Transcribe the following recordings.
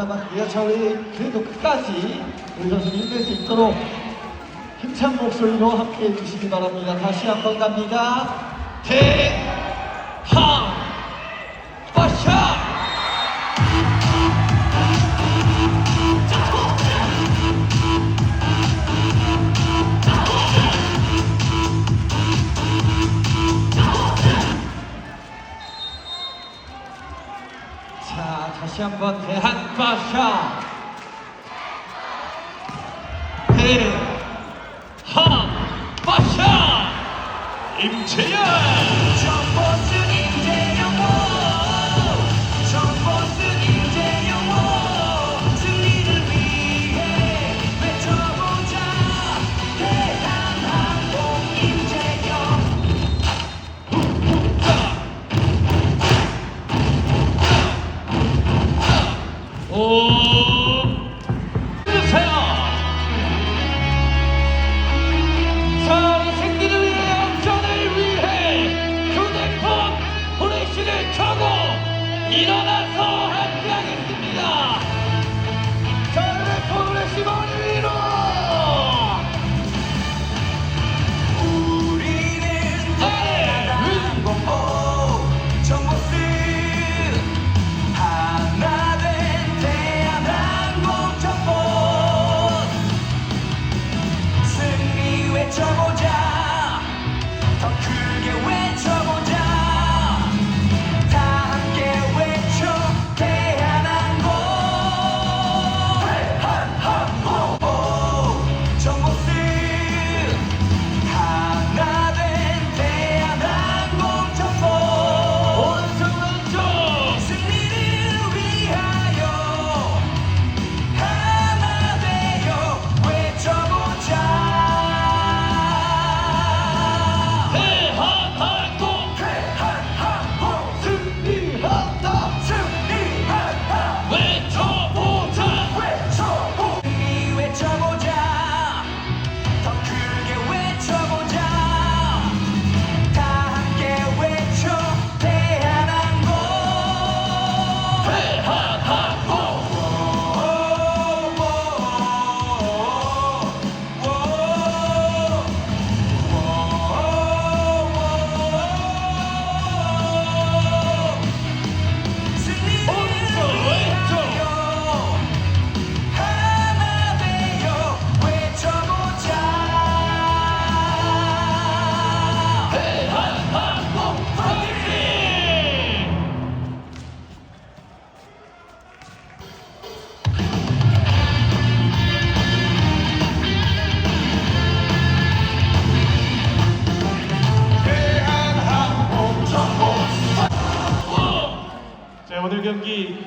자, 우리 그래도 끝까지 우리 선수 힘낼 수 있도록 힘찬 목소리로 함께 해주시기 바랍니다. 다시 한 번 갑니다. 대 자, 다시 한번 대한 바샤. 대한 바샤! 임채연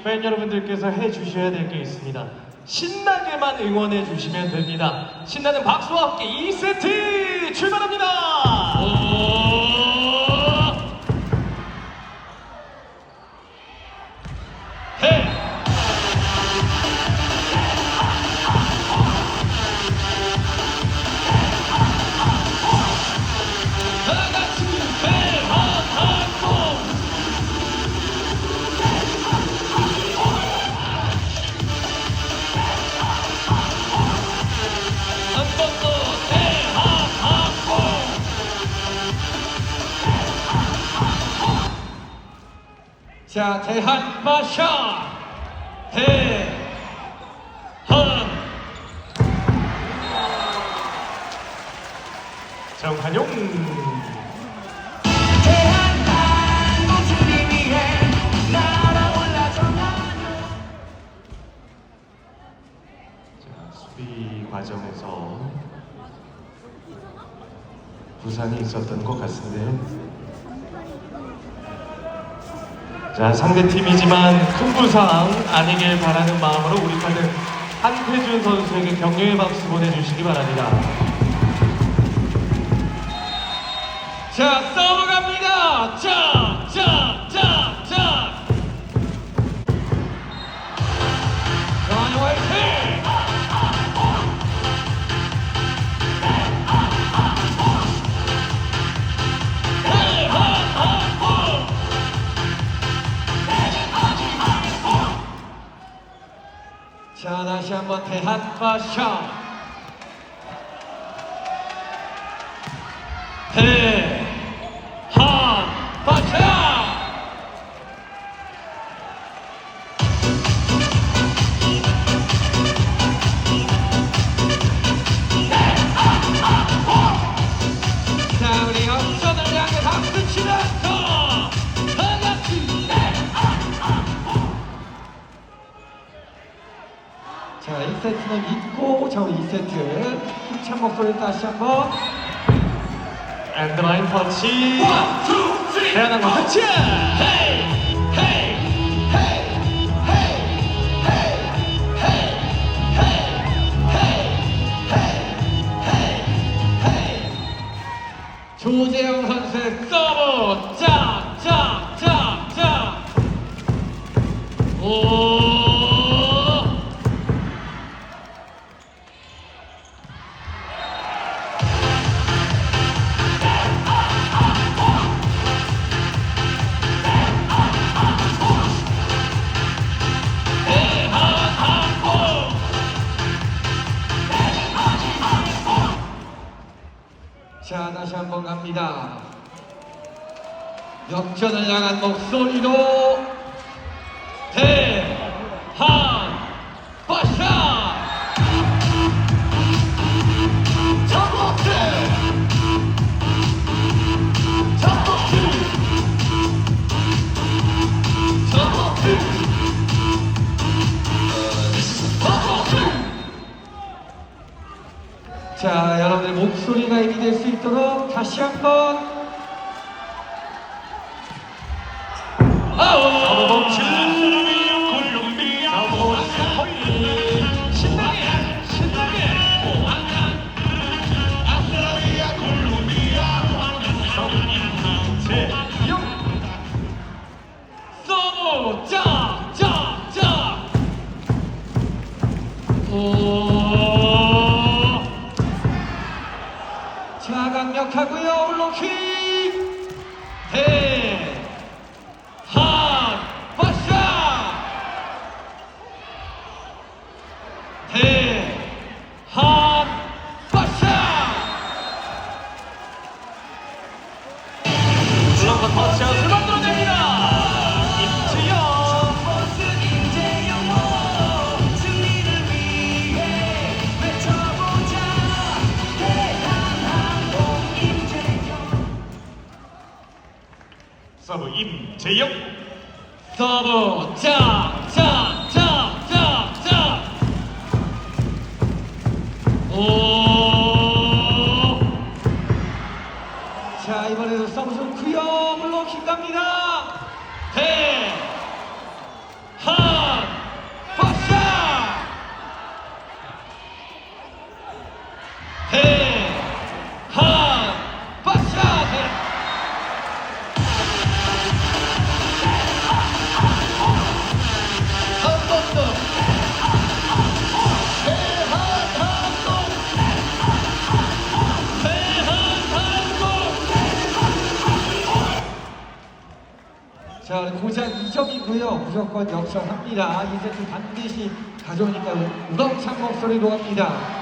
팬 여러분들께서 해 주셔야 될 게 있습니다. 신나게만 응원해 주시면 됩니다. 신나는 박수와 함께 2세트 출발합니다. 자, 대한 마샤! 대한! 위해 날아올라 정한용 자, 수비 과정에서 부상이 있었던 것 같은데요. 자, 상대 팀이지만 큰 부상 아니길 바라는 마음으로 우리 편은 한태준 선수에게 격려의 박수 보내주시기 바랍니다. 자, 싸우러 갑니다! 자, 자, 자, Sehatva Shah. Hey. 원, 투, 쓰리. 태어난 거 하차. 헤이. Jean-Paul. Rocky! 한번 역전합니다. 이제 그 반드시 가져오니까 우렁찬 목소리로 합니다.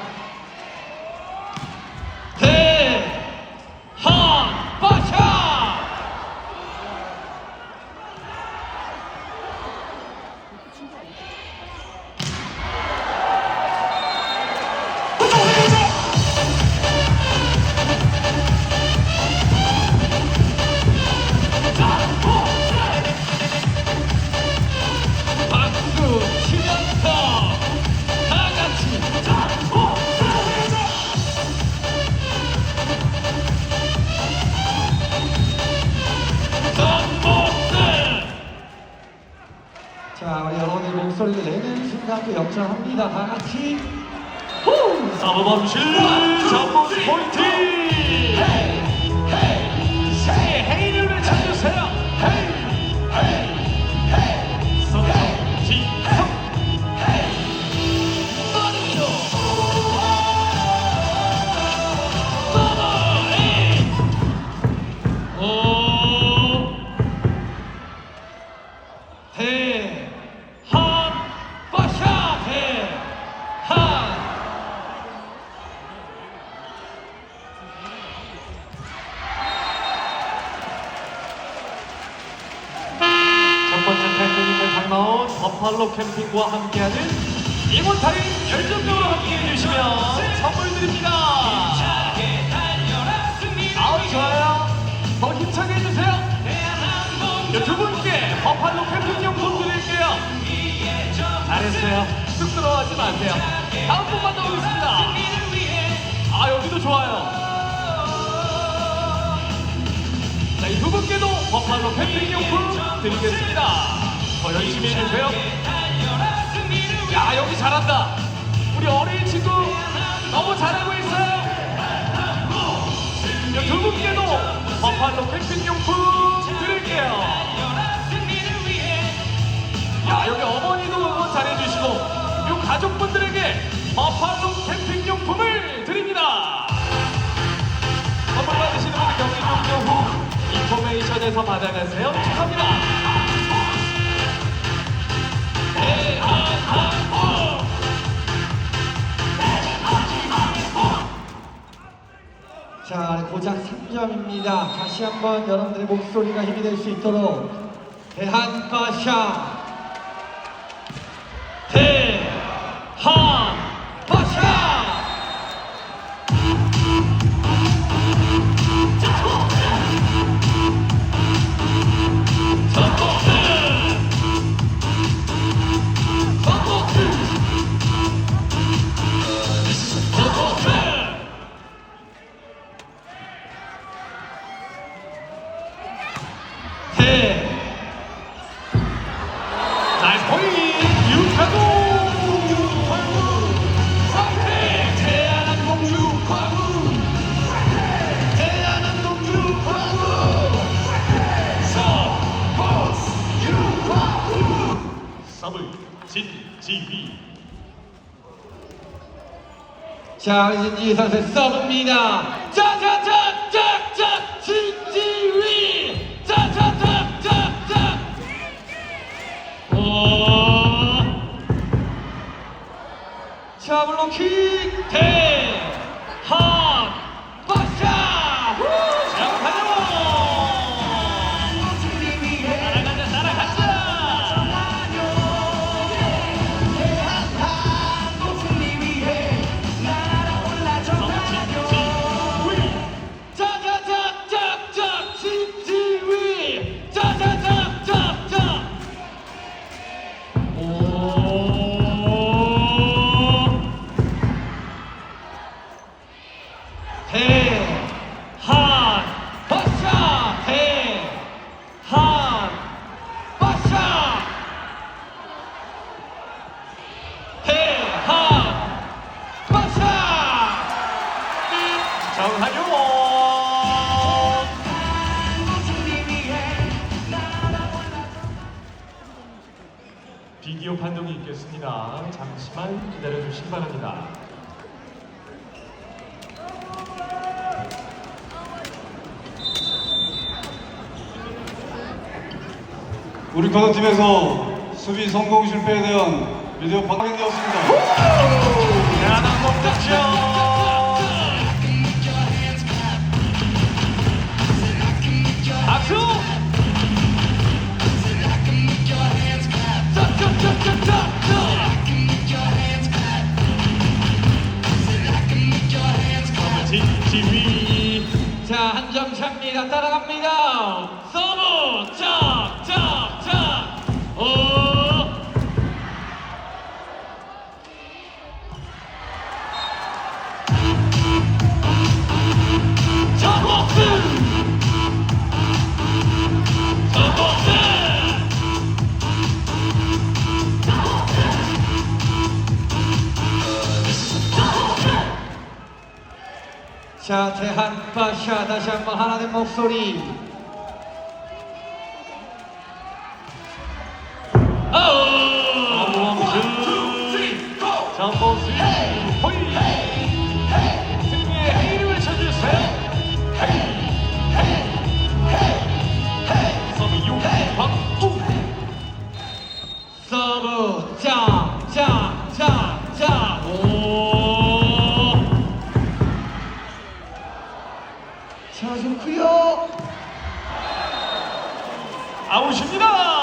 캠핑과 함께하는 이번 타임 열정적으로 함께해 주시면 선물 드립니다. 아우 좋아요. 더 힘차게 해주세요. 두 분께 버팔로 캠핑 용품 드릴게요. 잘했어요. 쑥스러워하지 마세요. 다음 분만 더 오겠습니다. 아 여기도 좋아요. 자, 이 두 분께도 버팔로 캠핑 용품 드리겠습니다. 더 열심히 해주세요. 야, 여기 잘한다. 우리 어린 친구 너무 잘하고 있어요. 이두 분께도 버팔로 캠핑용품 드릴게요. 야, 여기 어머니도 응원 잘해주시고, 이 가족분들에게 버팔로 캠핑용품을 드립니다. 선물 받으시는 분들 경기 종료 후 인포메이션에서 받아가세요. 축하합니다. 자, 고작 3점입니다. 다시 한번 여러분들의 목소리가 힘이 될 수 있도록 대한파샤 대한 자, 진지 선수 서브입니다. 비디오 판독이 있겠습니다. 잠시만 기다려 주시기 바랍니다. 우리 코너팀에서 수비 성공 실패에 대한 비디오 확인되었습니다. 대한항공 득 자, 한점 차입니다. 따라갑니다. 자, 대한파 샤 다시 한번 하나된 목소리. 아웃입니다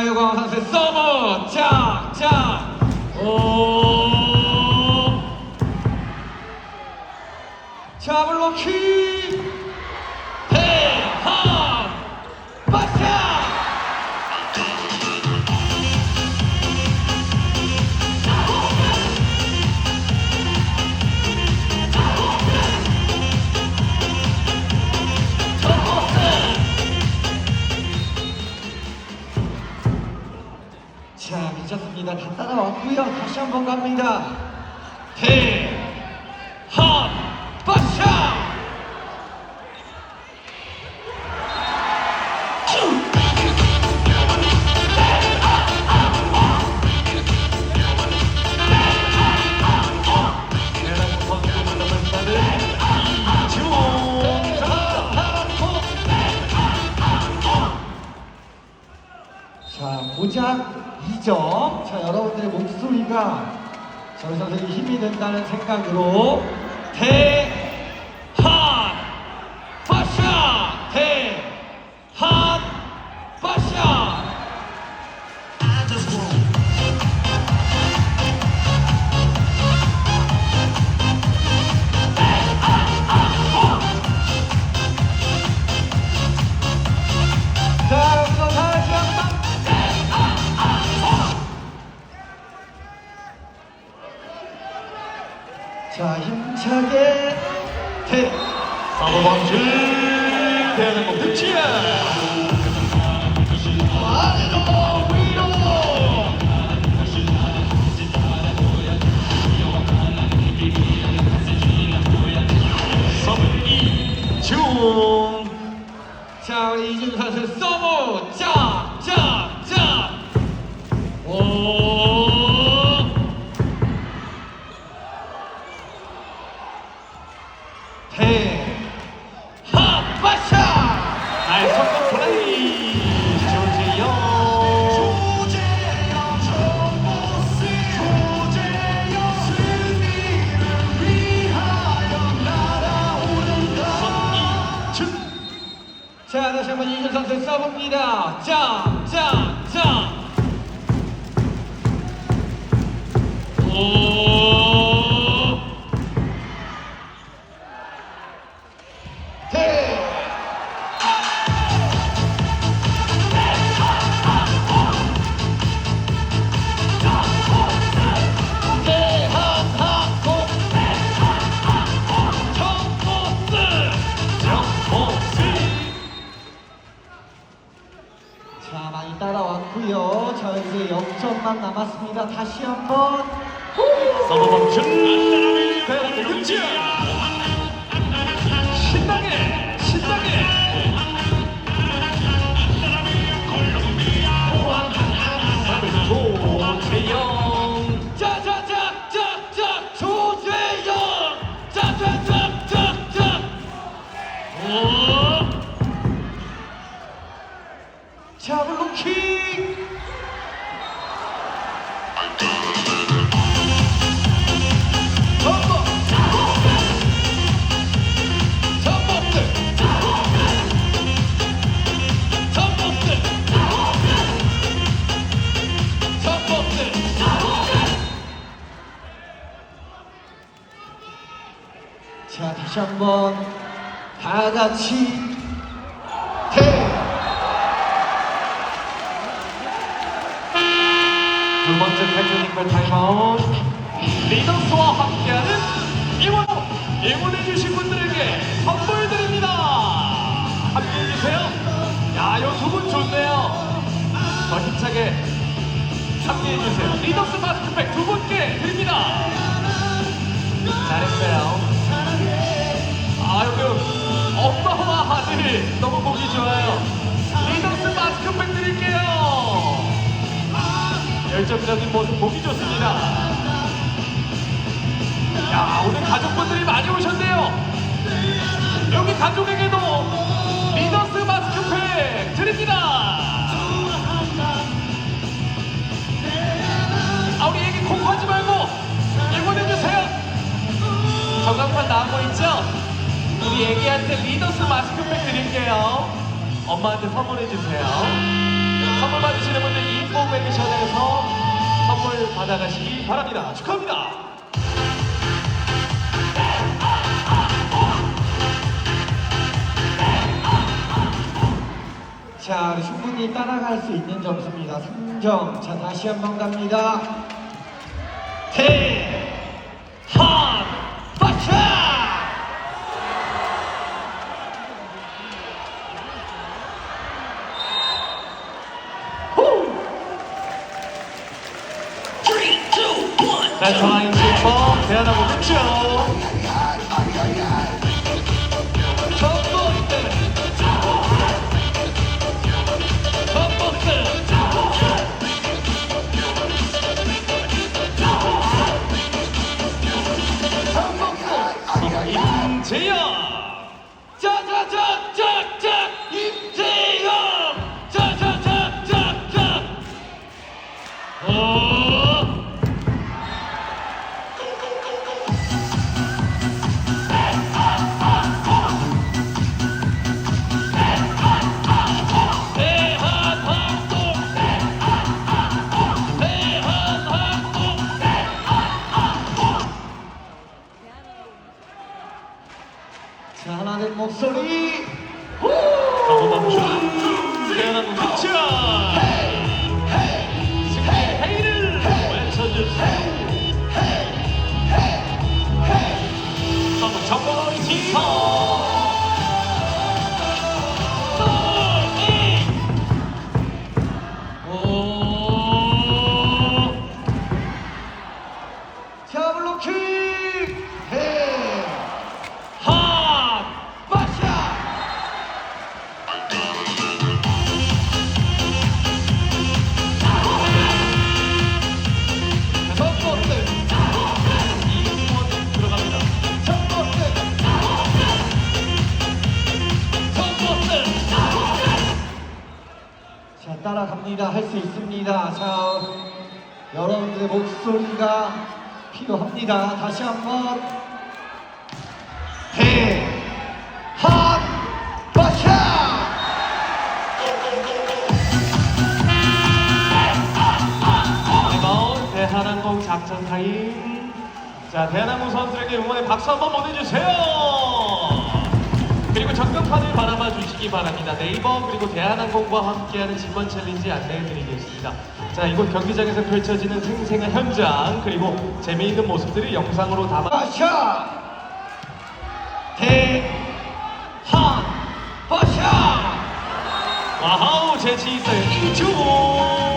자, 요광 선수의 서브! 자, 자! 오! 자, 블로킹! 갑니다. 저희 선생님이 힘이 된다는 생각으로 대, 자, 힘차게 대. 범실 대한민국 득점 서브 이중 자, 우리 이준 선수 서브. 서브입니다. 자, 자, 자. 오. 대 야요 두 분 좋네요. 더 힘차게 함께해주세요. 리더스 마스크팩 두 분께 드립니다. 잘했어요. 아 여기 엄마와 아들 너무 보기 좋아요. 리더스 마스크팩 드릴게요. 열정적인 모습 보기 좋습니다. 야, 오늘 가족분들이 많이 오셨네요. 여기 가족에게도 리더스 마스크팩 드립니다. 아, 우리 애기 공부하지 말고 응원해주세요. 저강판 나오고 있죠? 우리 애기한테 리더스 마스크팩 드릴게요. 엄마한테 선물해주세요. 선물 받으시는 분들 인포 매니션에서 선물 받아가시기 바랍니다. 축하합니다. 자, 충분히 따라갈 수 있는 점수입니다. 3점. 자, 다시 한 번 갑니다. 대, 따라갑니다. 할 수 있습니다. 자 여러분들의 목소리가 필요합니다 다시 한번 대한 이번 대한항공 작전 타임. 자, 대한항공 선수에게 응원의 박수 한번 보내주세요. 그리고 전격판을 바라봐 주시기 바랍니다. 네이버 그리고 대한항공과 함께하는 직원 챌린지 안내해드리겠습니다. 자, 이곳 경기장에서 펼쳐지는 생생한 현장 그리고 재미있는 모습들을 영상으로 담아. 빠샤 대한 빠샤 와우 재치 있어요. 이주. 당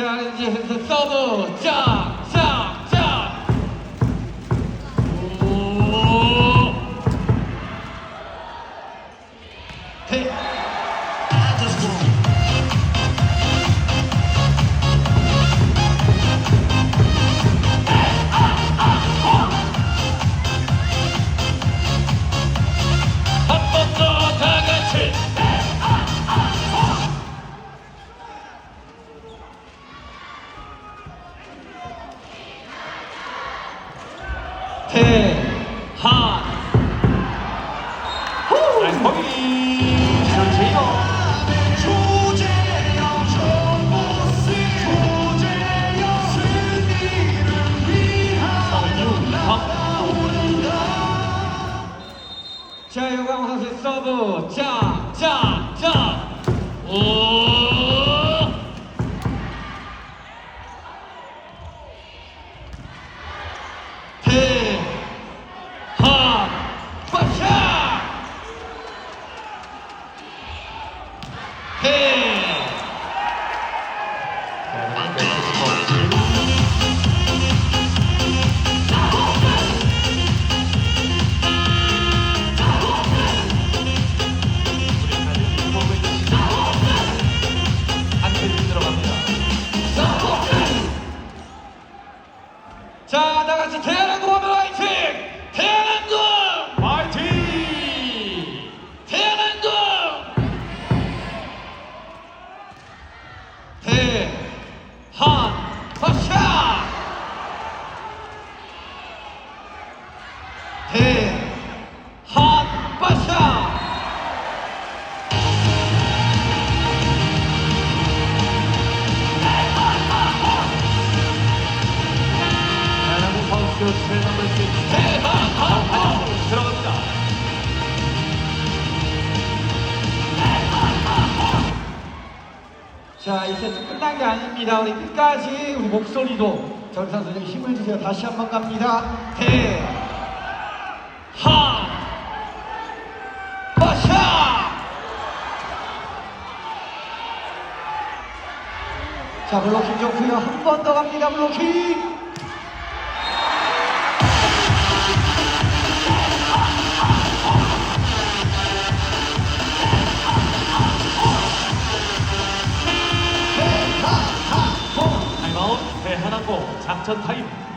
자 이제 서브 짝짝짝 같이 대한항공 자, 이 세트 끝난 게 아닙니다. 우리 끝까지 우리 목소리로 정상 선생님 힘을 주세요. 다시 한 번 갑니다. 대, 하 버샤! 자, 블로킹 좋고요. 한 번 더 갑니다. 블로킹! 대한항공 작전 타임